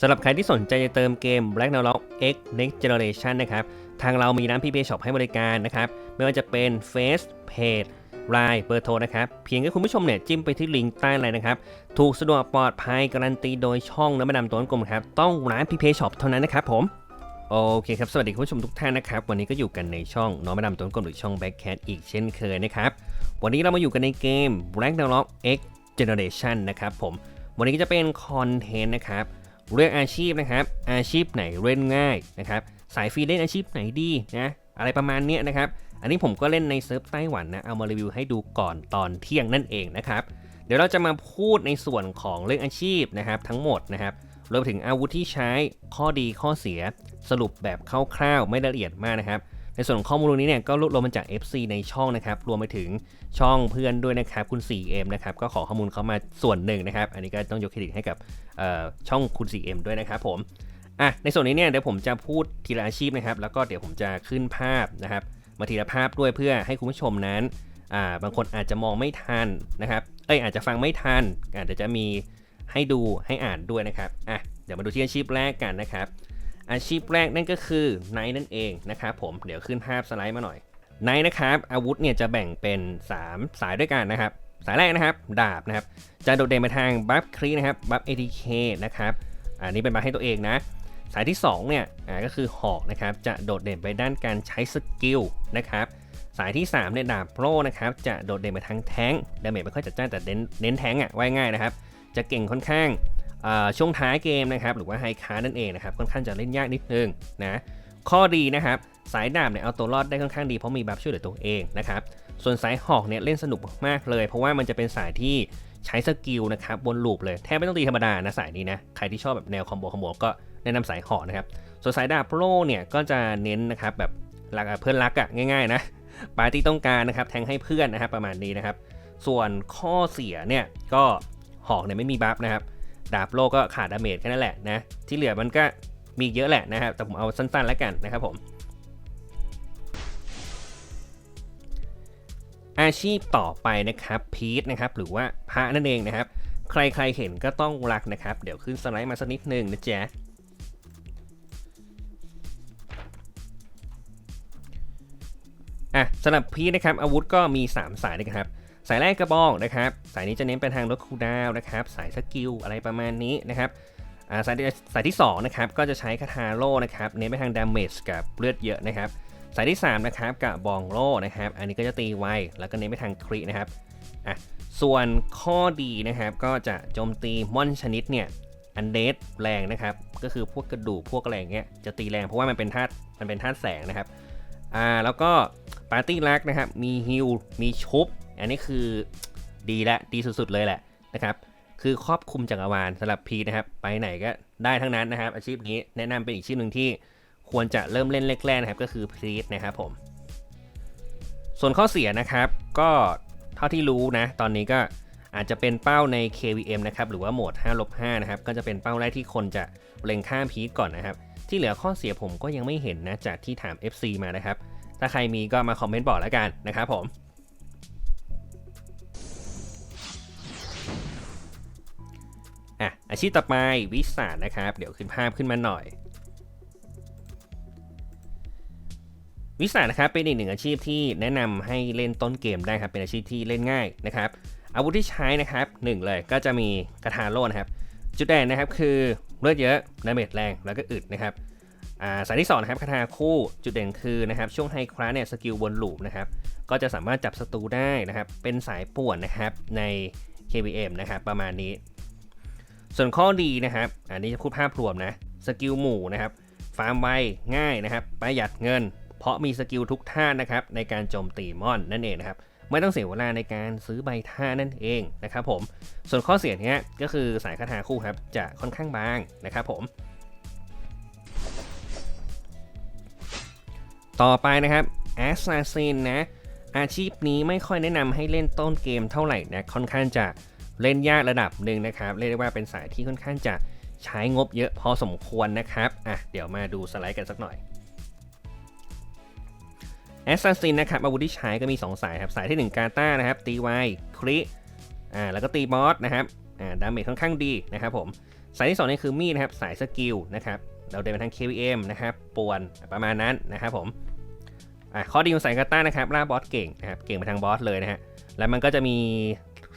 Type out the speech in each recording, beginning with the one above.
สำหรับใครที่สนใจจะเติมเกม Black n o l o g X Next Generation นะครับ ทางเรามีร้าน PPA Shop ให้บริการนะครับ ไม่ว่าจะเป็น Face Page Line เบอร์โทรนะครับ เพียงแค่คุณผู้ชมเนี่ยจิ้มไปที่ลิงก์ใต้ไลน์นะครับ ถูกสะดวกปลอดภัยการันตีโดยช่องน้ำมันดำตัวกลมครับ ต้องร้าน PPA Shop เท่านั้นนะครับผมโอเคครับ สวัสดีคุณผู้ชมทุกท่านนะครับ วันนี้ก็อยู่กันในช่องน้องมาดำตัวกลมหรือช่อง Backcat อีกเช่นเคยนะครับ วันนี้เรามาอยู่กันในเกม Black n o l o g X Generation นะครับผม วันนี้ก็จะเป็นคอนเทนต์นะครับ เรื่องอาชีพนะครับ อาชีพไหนเล่นง่ายนะครับ สายฟรีเล่นอาชีพไหนดีนะอะไรประมาณนี้นะครับ อันนี้ผมก็เล่นในเซิร์ฟไต้หวันนะ เอามารีวิวให้ดูก่อนตอนเที่ยงนั่นเองนะครับ เดี๋ยวเราจะมาพูดในส่วนของเรื่องอาชีพนะครับ ทั้งหมดนะครับ รวมถึงอาวุธที่ใช้ข้อดีข้อเสียสรุปแบบคร่าวๆไม่ละเอียดมากนะครับ ในส่วนของข้อมูลนี้เนี่ยก็รวบรวมมาจาก FC ในช่องนะครับ รวมไปถึงช่องเพื่อนด้วยนะครับ คุณ 4M นะครับ ก็ขอข้อมูลเขามาส่วนหนึ่งนะครับ อันนี้ก็ต้องยกเครดิตให้กับช่องคุณ 4M ด้วยนะครับผมอะในส่วนนี้เนี่ยเดี๋ยวผมจะพูดทีละอาชีพนะครับ แล้วก็เดี๋ยวผมจะขึ้นภาพนะครับ มาทีละภาพด้วยเพื่อให้คุณผู้ชมนั้นอ่าบางคนอาจจะมองไม่ทันนะครับ เอ้ยอาจจะฟังไม่ทันอะเดี๋ยวจะมีให้ดูให้อ่านด้วยนะครับอะเดี๋ยวมาดูที่อาชีพแรกกันนะครับ อาชีพแรกนั่นก็คือไนท์นั่นเองนะครับผมเดี๋ยวขึ้นภาพสไลด์มาหน่อยไนท์นะครับอาวุธเนี่ยจะแบ่งเป็น 3 สายด้วยกันนะครับ สายแรกนะครับดาบนะครับจะโดดเด่นไปทางบัฟครีนะครับบัฟ ATK นะครับอันนี้เป็นบัฟให้ตัวเองนะสายที่2เนี่ยอ่าก็คือหอกนะครับจะโดดเด่นไปด้านการใช้สกิลนะครับสายที่3เนี่ยดาบโปรนะครับจะโดดเด่นไปทางแท้งดาเมจไม่ค่อยจัดจ้านแต่เน้นเน้นแท้งอะว่ายง่ายนะครับจะเก่งค่อนข้าง ช่วงท้ายเกมนะครับหรือว่าไฮคาร์นั่นเองนะครับค่อนข้างจะเล่นยากนิดนึงนะข้อดีนะครับสายดาบเนี่ยเอาตัวรอดได้ค่อนข้างดีเพราะมีบัฟช่วยเหลือตัวเองนะครับส่วนสายหอกเนี่ยเล่นสนุกมากเลย เพราะว่ามันจะเป็นสายที่ใช้สกิลนะครับบนลูปเลยแทบไม่ต้องตีธรรมดานะสายนี้นะใครที่ชอบแบบแนวคอมโบคอมโบก็แนะนำสายหอกนะครับส่วนสายดาบโปรเนี่ยก็จะเน้นนะครับแบบรักเพื่อนรักอะง่ายๆนะปาร์ตี้ต้องการนะครับแทงให้เพื่อนนะครับประมาณนี้นะครับส่วนข้อเสียเนี่ยก็หอกเนี่ยไม่มีบัฟนะครับ ดาบโลก็ขาดดาเมจแค่นั้นแหละนะ ที่เหลือมันก็มีเยอะแหละนะครับ แต่ผมเอาสั้นๆแล้วกันนะครับผม อาชีพต่อไปนะครับพีทนะครับ หรือว่าพระนั่นเองนะครับ ใครๆเห็นก็ต้องรักนะครับ เดี๋ยวขึ้นสไลด์มาสักนิดหนึ่งนะจ๊ะอะสำหรับพีทนะครับอาวุธก็มี 3 สายนะครับ สายแรกกระบอกนะครับ สายนี้จะเน้นไปทางลดคูดาวนะครับ สายสกิลอะไรประมาณนี้นะครับาสายที่สายที่2นะครับก็จะใช้คาทาโร่นะครับเน้นไปทางดาเมจกับเลือดเยอะนะครับ สายที่3นะครับกับบองโล่นะครับ อันนี้ก็จะตีไวแล้วก็เน้นไปทางครีนะครับอะส่วนข้อดีนะครับก็จะโจมตีมอนชนิดเนี่ยอันเดสแรงนะครับ ก็คือพวกกระดูกพวกอะไรอย่างเงี้ยจะตีแรงเพราะว่ามันเป็นธาตุมันเป็นธาตุแสงนะครับอ่าแล้วก็ปาร์ตี้ลักนะครับมีฮิลมีชุบ อันนี้คือดีและดีสุดๆเลยแหละนะครับ คือครอบคลุมจักรวาลสำหรับพีนะครับ ไปไหนก็ได้ทั้งนั้นนะครับ อาชีพนี้แนะนำเป็นอีกอาชีพหนึ่งที่ควรจะเริ่มเล่นแรกๆนะครับ ก็คือพีทนะครับผม ส่วนข้อเสียนะครับก็เท่าที่รู้นะ ตอนนี้ก็อาจจะเป็นเป้าใน KVM นะครับ หรือว่าโหมด5ลบ5นะครับ ก็จะเป็นเป้าแรกที่คนจะเล็งข้ามพีทก่อนนะครับ ที่เหลือข้อเสียผมก็ยังไม่เห็นนะ จากที่ถาม FC มานะครับ ถ้าใครมีก็มาคอมเมนต์บอกแล้วกันนะครับผม อะอาชีพต่อไปวิสานะครับ เดี๋ยวขึ้นภาพขึ้นมาหน่อย วิสานะครับเป็นอีกหนึ่งอาชีพที่แนะนำให้เล่นต้นเกมได้ครับเป็นอาชีพที่เล่นง่ายนะครับ อาวุธที่ใช้นะครับหนึ่งเลยก็จะมีกระทาโล่นะครับ จุดเด่นนะครับคือเลือดเยอะดาเมจแรงแล้วก็อึดนะครับอ่าสายที่สองนะครับคาถาคู่จุดเด่นคือนะครับช่วงไฮคลาสเนี่ยสกิลบนลูปนะครับก็จะสามารถจับศัตรูได้นะครับเป็นสายป่วนนะครับใน KBM นะครับประมาณนี้ ส่วนข้อดีนะครับ อันนี้จะพูดภาพรวมนะ สกิลหมู่นะครับ ฟาร์มไวง่ายนะครับ ประหยัดเงิน เพราะมีสกิลทุกท่านะครับในการโจมตีมอนนั่นเองนะครับ ไม่ต้องเสียเวลาในการซื้อใบท่านั่นเองนะครับผม ส่วนข้อเสียเนี้ยก็คือสายคาถาคู่ครับจะค่อนข้างบางนะครับผม ต่อไปนะครับ Assassin นะอาชีพนี้ไม่ค่อยแนะนำให้เล่นต้นเกมเท่าไหร่นะค่อนข้างจะ เล่นยากระดับหนึ่งนะครับ เรียกได้ว่าเป็นสายที่ค่อนข้างจะใช้งบเยอะพอสมควรนะครับ อะ เดี๋ยวมาดูสไลด์กันสักหน่อย Assassin นะครับอาวุธที่ใช้ก็มี 2 สายครับ สายที่ 1 กาตานะครับตีไวคริอ่าแล้วก็ตีบอสนะครับอ่าดาเมจค่อนข้างดีนะครับผม สายที่สองนี่คือมีดนะครับ สายสกิลนะครับเราเดินไปทาง KVM นะครับป่วนประมาณนั้นนะครับผมอะข้อดีของสายกาต้านะครับล่าบอสเก่งนะครับเก่งไปทางบอสเลยนะฮะแล้วมันก็จะมี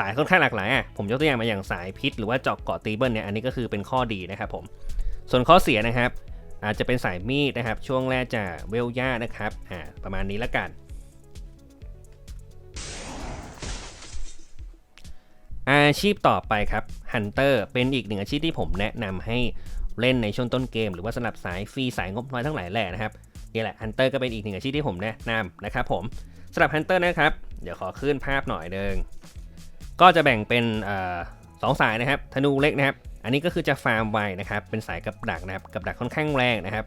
สายค่อนข้างหลากหลายอะผมยกตัวอย่างมาอย่างสายพิษหรือว่าเจาะเกาะตีเบิลเนี่ยอันนี้ก็คือเป็นข้อดีนะครับผมส่วนข้อเสียนะครับ อาจจะเป็นสายมีดนะครับ ช่วงแรกจะเวลย่านะครับอ่าประมาณนี้ละกันอาชีพต่อไปครับฮันเตอร์เป็นอีกหนึ่งอาชีพที่ผมแนะนำให้เล่นในช่วงต้นเกม หรือว่าสำหรับสายฟรีสายงบน้อยทั้งหลายแหล่นะครับนี่แหละฮันเตอร์ก็เป็นอีกหนึ่งอาชีพที่ผมแนะนำนะครับผมสำหรับฮันเตอร์นะครับ เดี๋ยวขอขึ้นภาพหน่อยเดิง ก็จะแบ่งเป็นอสองสายนะครับธนูเล็กนะครับ อันนี้ก็คือจะฟาร์มไวนะครับเป็นสายกับดักนะครับกับดักค่อนข้างแรงนะครับ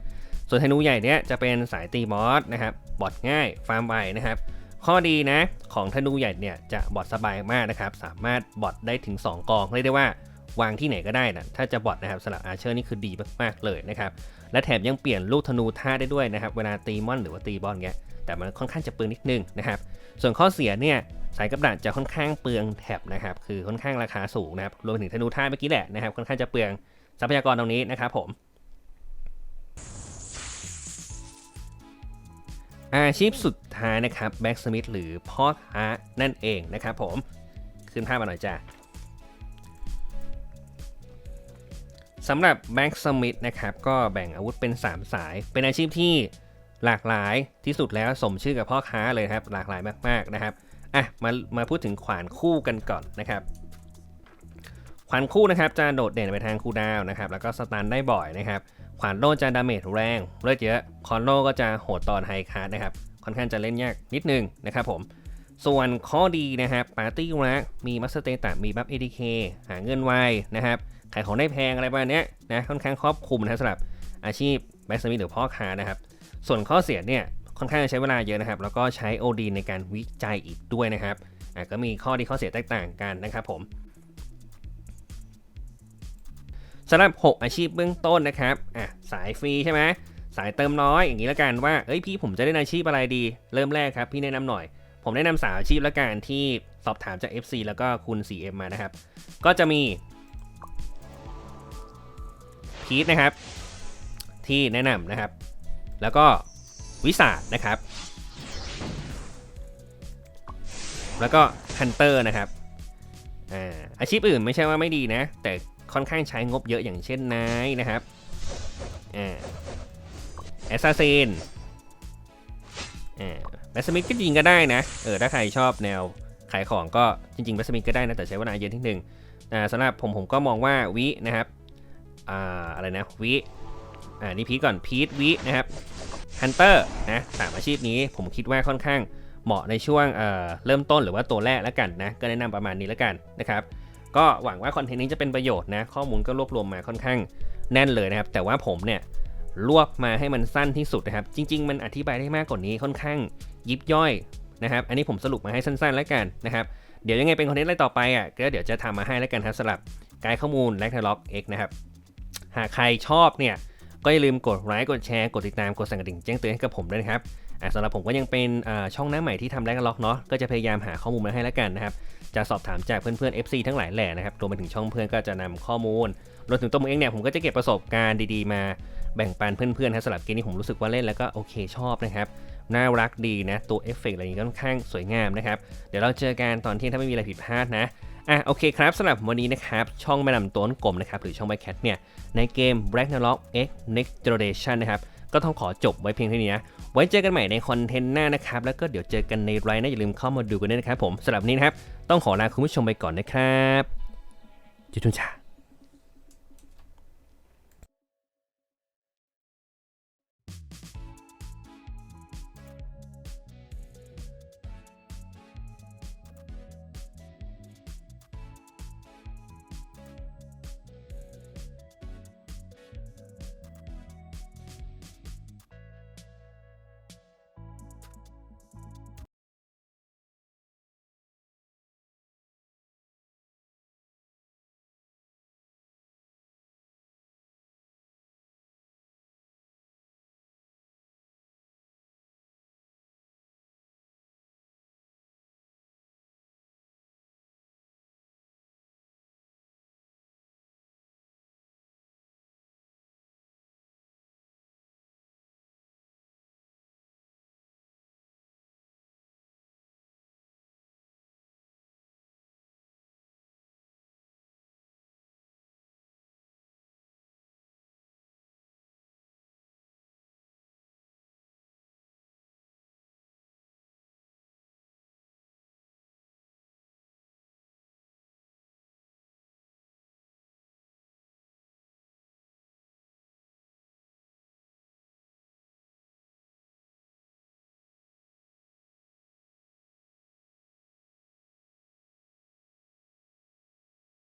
ส่วนธนูใหญ่เนี้ยจะเป็นสายตีบอสนะครับบอดง่ายฟาร์มไวนะครับ ข้อดีนะของธนูใหญ่เนี่ยจะบอดสบายมากนะครับ สามารถบอดได้ถึง 2 กองเรียกได้ว่าวางที่ไหนก็ได้นะถ้าจะบอดนะครับสำหรับอาเชอร์นี่คือดีมากๆเลยนะครับและแถมยังเปลี่ยนลูกธนูท่าได้ด้วยนะครับ เวลาตีมอนหรือว่าตีบอลเงี้ยแต่มันค่อนข้างจะเปลืองนิดนึงนะครับ ส่วนข้อเสียเนี่ย สายกับดักจะค่อนข้างเปลืองแถบนะครับคือค่อนข้างราคาสูงนะครับรวมถึงธนูท่าเมื่อกี้แหละนะครับค่อนข้างจะเปลืองทรัพยากรตรงนี้นะครับผมอาชีพสุดท้ายนะครับแบ็กสมิธหรือพ่อค้านั่นเองนะครับผมขึ้นภาพมาหน่อยจ้าสำหรับแบ็กสมิธนะครับก็แบ่งอาวุธเป็น 3 สาย เป็นอาชีพที่หลากหลายที่สุดแล้วสมชื่อกับพ่อค้าเลยครับหลากหลายมากๆนะครับ อะมามาพูดถึงขวานคู่กันก่อนนะครับ ขวานคู่นะครับจะโดดเด่นไปทางคูดาวนะครับแล้วก็สตันได้บ่อยนะครับ ขวานโล่จะดาเมจแรงเลือดเยอะคอนโลก็จะโหดตอนไฮคาร์ดนะครับค่อนข้างจะเล่นยากนิดนึงนะครับผมส่วนข้อดีนะครับปาร์ตี้รักมีมัสเตตามีบัฟเอดีเคหาเงินไวนะครับขายของได้แพงอะไรประมาณนี้นะค่อนข้างครอบคลุมนะสำหรับอาชีพแบ็กสมิธหรือพ่อค้านะครับ ส่วนข้อเสียเนี่ย ค่อนข้างจะใช้เวลาเยอะนะครับ แล้วก็ใช้ OD ในการวิจัยอีกด้วยนะครับอะก็มีข้อดีข้อเสียแตกต่างกันนะครับผมสำหรับ 6 อาชีพเบื้องต้นนะครับอะสายฟรีใช่ไหมสายเติมน้อยอย่างนี้ละกันว่าเอ้ยพี่ผมจะเล่นอาชีพอะไรดี เริ่มแรกครับพี่แนะนำหน่อย ผมแนะนำสามอาชีพละกันที่สอบถามจาก FC แล้วก็คุณ 4M มานะครับ ก็จะมีพีทนะครับ ที่แนะนำนะครับ แล้วก็ วิสาดนะครับ แล้วก็ฮันเตอร์นะครับอ่าอาชีพอื่นไม่ใช่ว่าไม่ดีนะ แต่ค่อนข้างใช้งบเยอะอย่างเช่นนายนะครับอ่าแอสซาซินอ่าแบสมิธก็จริงก็ได้นะ เออถ้าใครชอบแนวขายของก็จริงๆแบสมิธก็ได้นะ แต่ใช้เวลาเยอะนิดนึงอ่าสำหรับผมผมก็มองว่าวินะครับ อ่าอะไรนะวิ อ่านี่พีทก่อนพีทวินะครับ ฮันเตอร์นะสามอาชีพนี้ผมคิดว่าค่อนข้างเหมาะในช่วงเเริ่มต้นหรือว่าตัวแรกแล้วกันนะ ก็แนะนำประมาณนี้แล้วกันนะครับ ก็หวังว่าคอนเทนต์นี้จะเป็นประโยชน์นะ ข้อมูลก็รวบรวมมาค่อนข้างแน่นเลยนะครับ แต่ว่าผมเนี่ยรวบมาให้มันสั้นที่สุดนะครับ จริง ๆ มันอธิบายได้มากกว่านี้ค่อนข้างยิบย่อยนะครับ อันนี้ผมสรุปมาให้สั้นๆแล้วกันนะครับ เดี๋ยวยังไงเป็นคอนเทนต์อะไรต่อไปอะ ก็เดี๋ยวจะทำมาให้แล้วกันครับสำหรับไกด์ข้อมูลแลกเทล็อก X นะครับ หากใครชอบเนี่ย ก็อย่าลืมกดไลค์กดแชร์กดติดตามกดสั่นกระดิ่งแจ้งเตือนให้กับผมด้วยนะครับสำหรับผมก็ยังเป็นช่องหน้าใหม่ที่ทำแลกล็อกเนาะก็จะพยายามหาข้อมูลมาให้แล้วกันนะครับจะสอบถามจากเพื่อนๆ FC ทั้งหลายแหล่นะครับรวมไปถึงช่องเพื่อนก็จะนำข้อมูลรวมถึงตัวผมเองเนี่ยผมก็จะเก็บประสบการณ์ดีๆ มาแบ่งปันเพื่อนๆครับสำหรับเกมนี้ผมรู้สึกว่าเล่นแล้วก็โอเคชอบนะครับน่ารักดีนะตัวเอฟเฟกต์อะไรนี้ค่อนข้างสวยงามนะครับเดี๋ยวเราเจอกันตอนที่ถ้าไม่มีอะไรผิดพลาดนะ อะโอเคครับสำหรับวันนี้นะครับ ช่องแม่นำต้นกลมนะครับ หรือช่องไบแคทเนี่ย ในเกม Black n a r o k X Next Generation นะครับ ก็ต้องขอจบไว้เพียงเท่านี้นะ ไว้เจอกันใหม่ในคอนเทนต์หน้านะครับ แล้วก็เดี๋ยวเจอกันในไลน์นะอย่าลืมเข้ามาดูกันด้วยนะครับผมสำหรับวันนี้นะครับ ต้องขอลาคุณผู้ชมไปก่อนนะครับจุดทุนชา